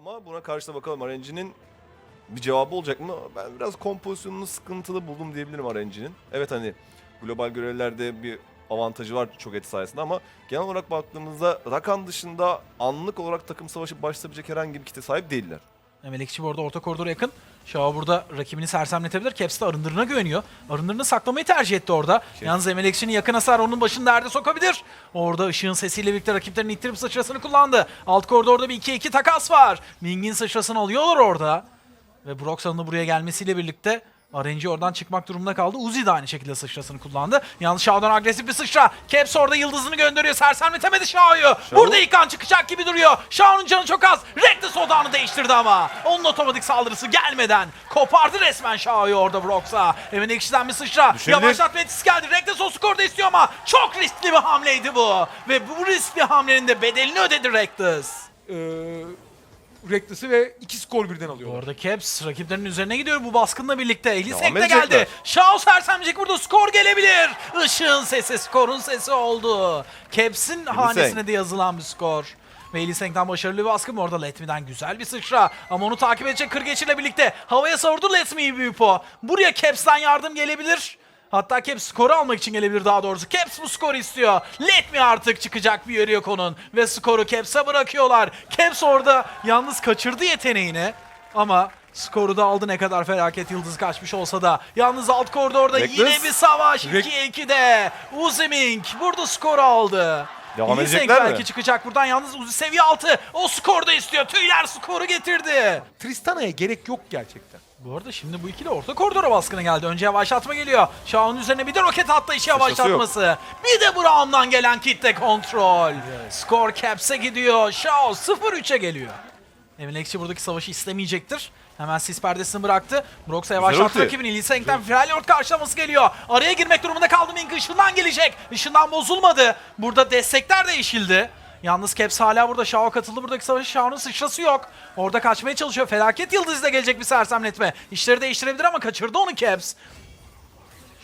Ama buna karşı da bakalım RNG'nin bir cevabı olacak mı? Ben biraz kompozisyonunu sıkıntılı buldum diyebilirim RNG'nin. Evet hani global görevlerde bir avantajı var çok et sayesinde ama genel olarak baktığımızda Rakan dışında anlık olarak takım savaşı başlayabilecek herhangi bir kite sahip değiller. Melekçi bu arada orta koridora yakın. Şahı burada rakibini sersemletebilir. Caps de arındırına güveniyor. Arındırını saklamayı tercih etti orada. Şey- Yalnız Melekçi'nin yakın hasar onun başını derde sokabilir. Orada ışığın sesiyle birlikte rakiplerin ittirip sıçrasını kullandı. Alt koridorda bir 2-2 takas var. Ming'in sıçrasını alıyorlar orada. Ve Broxan'ın buraya gelmesiyle birlikte RNG oradan çıkmak durumunda kaldı. Uzi de aynı şekilde sıçrasını kullandı. Yalnız Shao'dan agresif bir sıçra. Caps orada yıldızını gönderiyor. Sersemletemedi Shao'yu. Burada ilk an çıkacak gibi duruyor. Shao'nun canı çok az. Reckless odağını değiştirdi ama. Onun otomatik saldırısı gelmeden kopardı resmen Shao'yu orada Brox'a. Hemen ekşiden bir sıçra. Düşebilir. Yavaşlatma etkisi geldi. Reckless o skoru da istiyor ama çok riskli bir hamleydi bu. Ve bu riskli hamlenin de bedelini ödedi Reckless. Ee, Reckless'ı ve iki skor birden Bu alıyorlar. arada Caps rakiplerinin üzerine gidiyor bu baskınla birlikte. Elisek de edecekler. geldi. Shao sersemcik burada skor gelebilir. Işığın sesi skorun sesi oldu. Caps'in hanesine de yazılan bir skor. Ve Elisenk'ten başarılı bir baskın orada Letmi'den güzel bir sıçra. Ama onu takip edecek Kırgeç'le birlikte havaya savurdu Letmi'yi Büyüpo. Buraya Caps'ten yardım gelebilir. Hatta Caps skoru almak için gelebilir daha doğrusu. Caps bu skoru istiyor. Let me artık çıkacak bir yeri yok onun. Ve skoru Caps'e bırakıyorlar. Caps orada yalnız kaçırdı yeteneğini. Ama skoru da aldı ne kadar felaket yıldız kaçmış olsa da. Yalnız alt koridorda Reckless. yine bir savaş. Rek- 2-2'de. Uzimink burada skoru aldı. Devam Seng edecekler mi? belki çıkacak buradan. Yalnız Uzi seviye 6. O skoru da istiyor. Tüyler skoru getirdi. Tristana'ya gerek yok gerçekten. Bu arada şimdi bu ikili orta koridora baskına geldi. Önce yavaşlatma geliyor. Shao'nun üzerine bir de roket atlayışı yavaşlatması. Bir de Brown'dan gelen kitle kontrol. Skor Caps'e gidiyor. Shao 0-3'e geliyor. Emin Ekşi buradaki savaşı istemeyecektir. Hemen sis perdesini bıraktı. Brox'a yavaşlattı rakibini. Lee Seng'den Freljord karşılaması geliyor. Araya girmek durumunda kaldı Mink. Işından gelecek. Işından bozulmadı. Burada destekler değişildi. Yalnız Caps hala burada. Shao katıldı buradaki savaşa. Shao'nun sıçrası yok. Orada kaçmaya çalışıyor. Felaket Yıldız da gelecek bir sersemletme. İşleri değiştirebilir ama kaçırdı onu Caps.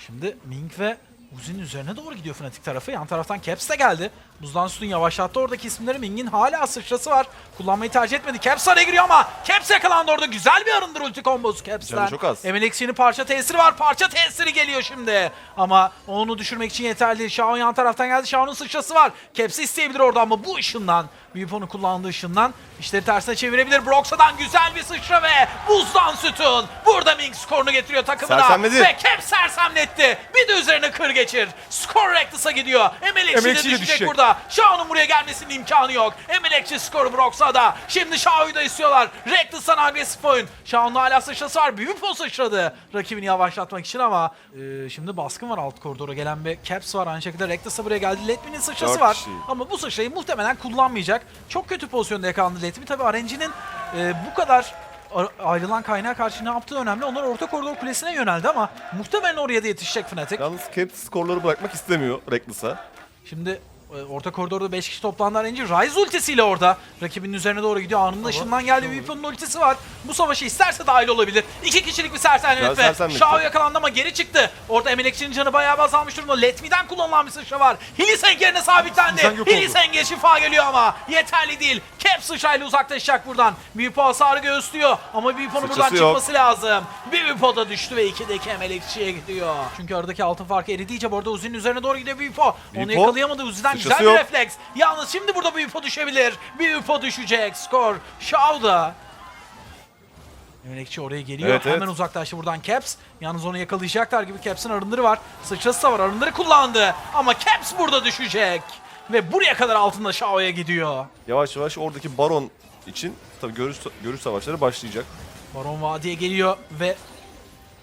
Şimdi Mink ve Uzi'nin üzerine doğru gidiyor Fnatic tarafı. Yan taraftan Caps de geldi. Buzdan sütun yavaşlattı oradaki isimleri. Ming'in hala sıçrası var. Kullanmayı tercih etmedi. Caps araya giriyor ama Caps yakalandı orada. Güzel bir arındır ulti kombosu Caps'ten. Canı çok az. Eksi'nin parça tesiri var. Parça tesiri geliyor şimdi. Ama onu düşürmek için yeterli değil. Shao yan taraftan geldi. Shao'nun sıçrası var. Caps'i isteyebilir orada ama bu ışından, Viewpo'nun kullandığı ışından işleri tersine çevirebilir. Broxa'dan güzel bir sıçra ve buzdan sütun. Burada Ming skorunu getiriyor takımına. Sersemledi. Ve Caps sersemletti. Bir de üzerine kır geçir. Skor Reckless'a gidiyor. Emelekçi Emelekçi de düşecek, düşecek. burada. Shao'nun buraya gelmesinin imkanı yok. Emelekçi skoru Brox'a da. Şimdi Shao'yu da istiyorlar. Reckless'tan agresif oyun. Shao'nun hala sıçrası var. Büyük o sıçradı. Rakibini yavaşlatmak için ama e, şimdi baskın var alt koridora gelen bir Caps var. Aynı şekilde Reckless'a buraya geldi. Letmi'nin sıçrası var. Ama bu sıçrayı muhtemelen kullanmayacak. Çok kötü pozisyonda yakalandı Letmi. Tabii RNG'nin e, bu kadar ayrılan kaynağa karşı ne yaptığı önemli. Onlar orta koridor kulesine yöneldi ama muhtemelen oraya da yetişecek Fnatic. Yalnız Caps skorları bırakmak istemiyor Reckless'a. Şimdi orta koridorda 5 kişi toplandı RNG. Ryze ultisiyle orada. Rakibinin üzerine doğru gidiyor. Anında ışından geldi. Weapon'un ultisi var. Bu savaşı isterse dahil olabilir. İki kişilik bir. Güzel sersemletti. Shao yakalandı ama geri çıktı. Orada Emelekçi'nin canı bayağı bir azalmış durumda. Let Me'den kullanılan bir sıçra var. Hilliseng yerine sabitlendi. Hilliseng'e şifa geliyor ama yeterli değil. Cap sıçrayla uzaklaşacak buradan. Büyüpo hasarı göğüslüyor. ama Büyüpo'nun buradan yok. çıkması lazım. Büyüpo da düştü ve 2'deki Emelekçi'ye gidiyor. Çünkü aradaki altın farkı eridiğince bu arada Uzi'nin üzerine doğru gidiyor Büyüpo. Onu yakalayamadı. Uzi'den güzel sıçrası bir yok. refleks. Yalnız şimdi burada Büyüpo düşebilir. Büyüpo düşecek. Skor. Shao da. Melekçi oraya geliyor. Evet, Hemen evet. uzaklaştı buradan Caps. Yalnız onu yakalayacaklar gibi Caps'in arındırı var. Sıçrası da var. Arındırı kullandı. Ama Caps burada düşecek. Ve buraya kadar altında Shao'ya gidiyor. Yavaş yavaş oradaki Baron için tabii görüş, görüş savaşları başlayacak. Baron Vadi'ye geliyor ve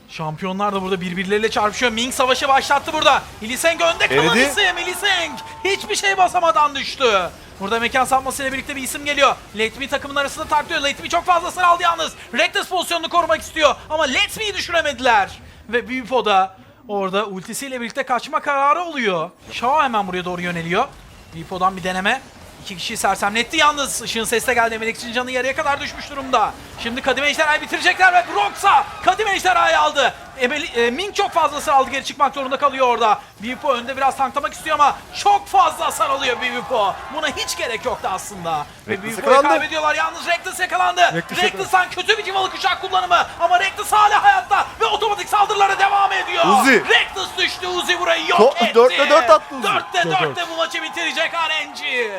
şampiyonlar da burada birbirleriyle çarpışıyor. Ming savaşı başlattı burada. Hiliseng önde kalan Eridi. isim. Hiliseng hiçbir şey basamadan düştü. Burada mekan sapmasıyla birlikte bir isim geliyor. Let Me takımın arasında taklıyor. Let Me çok fazlasını aldı yalnız. Reckless pozisyonunu korumak istiyor. Ama Let Me'yi düşüremediler. Ve Büyüpo da orada ultisiyle birlikte kaçma kararı oluyor. Shao hemen buraya doğru yöneliyor. Büyüpo'dan bir deneme. İki kişiyi sersemletti yalnız. Işığın sesi de geldi. Melekçin canı yarıya kadar düşmüş durumda. Şimdi Kadim Ejderha'yı bitirecekler ve Brox'a Kadim Ejderha'yı aldı. Emel, e, Ming çok fazlası aldı. Geri çıkmak zorunda kalıyor orada. Bivipo önde biraz tanklamak istiyor ama çok fazla hasar alıyor Bivipo. Buna hiç gerek yoktu aslında. Ve Reckless yakalandı. kaybediyorlar. Yalnız Reckless yakalandı. Reckless Reckless'tan kötü bir civalı kuşak kullanımı. Ama Reckless hala hayatta ve otomatik saldırılara devam ediyor. Uzi. Reckless düştü. Uzi burayı yok etti. dörtte dört attı Uzi. Dörtte Dört dörtte bu maçı bitirecek RNG.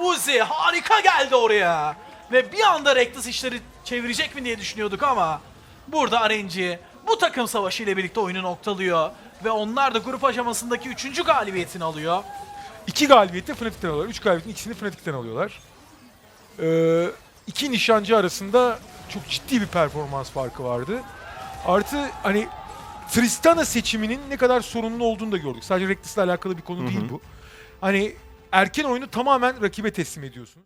Uzi harika geldi oraya. Ve bir anda Reckless işleri çevirecek mi diye düşünüyorduk ama burada RNG bu takım savaşı ile birlikte oyunu noktalıyor. Ve onlar da grup aşamasındaki 3. galibiyetini alıyor. İki galibiyeti Fnatic'ten alıyorlar. Üç galibiyetin ikisini Fnatic'ten alıyorlar. Ee, iki nişancı arasında çok ciddi bir performans farkı vardı. Artı hani Tristana seçiminin ne kadar sorunlu olduğunu da gördük. Sadece Reckless'la alakalı bir konu değil bu. Hani erken oyunu tamamen rakibe teslim ediyorsunuz.